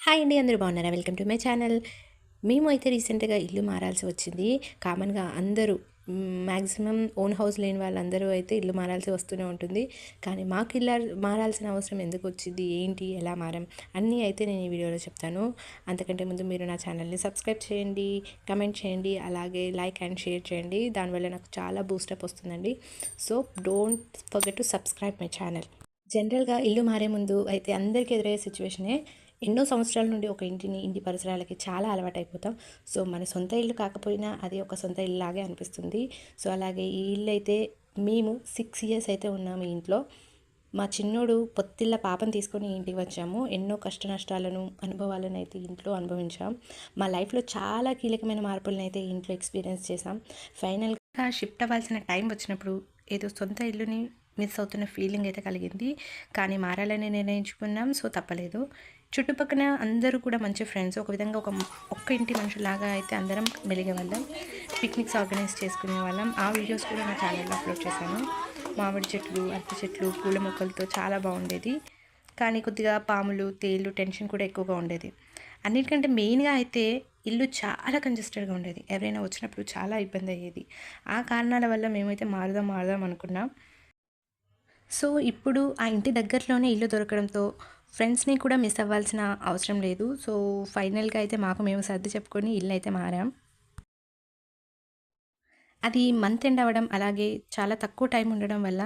Hi అండి అందరూ బాగున్నారా? Welcome to my channel. మేము అయితే రీసెంట్గా ఇల్లు మారాల్సి వచ్చింది. కామన్గా అందరూ మ్యాక్సిమం ఓన్ హౌస్ లేని వాళ్ళందరూ అయితే ఇల్లు మారాల్సి వస్తూనే ఉంటుంది. కానీ మాకు ఇల్లు మారాల్సిన అవసరం ఎందుకు వచ్చింది? ఏంటి? ఎలా మారం? అన్నీ అయితే నేను ఈ వీడియోలో చెప్తాను. అంతకంటే ముందు మీరు నా ఛానల్ని సబ్స్క్రైబ్ చేయండి కమెంట్ చేయండి అలాగే లైక్ అండ్ షేర్ చేయండి. దానివల్ల నాకు చాలా బూస్టప్ వస్తుందండి. So don't forget to subscribe my channel. జనరల్గా ఇల్లు మారే ముందు అయితే అందరికీ ఎదురయ్యే సిచ్యువేషనే ఎన్నో సంవత్సరాల నుండి ఒక ఇంటిని ఇంటి పరిసరాలకి చాలా అలవాటైపోతాం. సో మన సొంత ఇల్లు కాకపోయినా అది ఒక సొంత ఇల్లు లాగే అనిపిస్తుంది. సో అలాగే ఈ ఇల్లు అయితే మేము సిక్స్ ఇయర్స్ అయితే ఉన్నాము ఈ ఇంట్లో. మా చిన్నోడు పొత్తిళ్ళ పాపను తీసుకొని ఇంటికి వచ్చాము. ఎన్నో కష్ట నష్టాలను అనుభవాలను అయితే ఇంట్లో అనుభవించాం. మా లైఫ్లో చాలా కీలకమైన మార్పులను అయితే ఇంట్లో ఎక్స్పీరియన్స్ చేసాం ఫైనల్గా షిఫ్ట్ అవ్వాల్సిన టైం వచ్చినప్పుడు ఏదో సొంత ఇల్లుని మిస్ అవుతున్న ఫీలింగ్ అయితే కలిగింది. కానీ మారాలని నిర్ణయించుకున్నాం. సో తప్పలేదు. చుట్టుపక్కల అందరూ కూడా మంచి ఫ్రెండ్స్ ఒక విధంగా ఒక ఒక్క ఇంటి మనుషులాగా అయితే అందరం మెలిగే వాళ్ళం. పిక్నిక్స్ ఆర్గనైజ్ చేసుకునే వాళ్ళం. ఆ వీడియోస్ కూడా నా ఛానల్లో అప్లోడ్ చేశాను. మామిడి చెట్లు అరటి చెట్లు పూల మొక్కలతో చాలా బాగుండేది. కానీ కొద్దిగా పాములు తేళ్ళు టెన్షన్ కూడా ఎక్కువగా ఉండేది. అన్నిటికంటే మెయిన్గా అయితే ఇల్లు చాలా కంజెస్టెడ్గా ఉండేది. ఎవరైనా వచ్చినప్పుడు చాలా ఇబ్బంది అయ్యేది. ఆ కారణాల వల్ల మేమైతే మారుదాం మారుదాం అనుకున్నాం. సో ఇప్పుడు ఆ ఇంటి దగ్గరలోనే ఇల్లు దొరకడంతో ఫ్రెండ్స్ని కూడా మిస్ అవ్వాల్సిన అవసరం లేదు. సో ఫైనల్గా అయితే మాకు మేము సర్ది చెప్పుకొని ఇల్లు అయితే మారాం. అది మంత్ ఎండ్ అవ్వడం అలాగే చాలా తక్కువ టైం ఉండడం వల్ల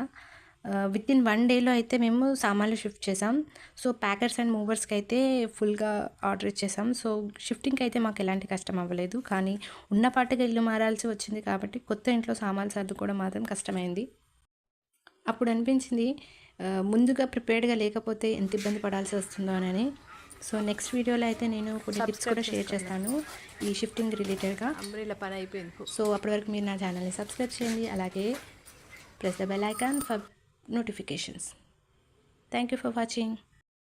విత్ ఇన్ వన్ డేలో అయితే మేము సామాన్లు షిఫ్ట్ చేసాం. సో ప్యాకర్స్ అండ్ మూవర్స్కి అయితే ఫుల్గా ఆర్డర్ ఇచ్చేసాం. సో షిఫ్టింగ్కి అయితే మాకు ఎలాంటి కష్టం అవ్వలేదు. కానీ ఉన్నపాటుగా ఇల్లు మారాల్సి వచ్చింది కాబట్టి కొత్త ఇంట్లో సామాన్లు సర్దుకోవడం మాత్రం కష్టమైంది. అప్పుడు అనిపించింది ముందుగా ప్రిపేర్డ్గా లేకపోతే ఎంత ఇబ్బంది పడాల్సి వస్తుందో అని. సో నెక్స్ట్ వీడియోలో అయితే నేను కొన్ని టిప్స్ కూడా షేర్ చేస్తాను. ఈ షిఫ్టింగ్ రిలేటెడ్గా అంబ్రెల్లా పని అయిపోయింది. సో అప్పటి వరకు మీరు నా ఛానల్ని సబ్స్క్రైబ్ చేయండి. అలాగే press the bell icon for notifications thank you for watching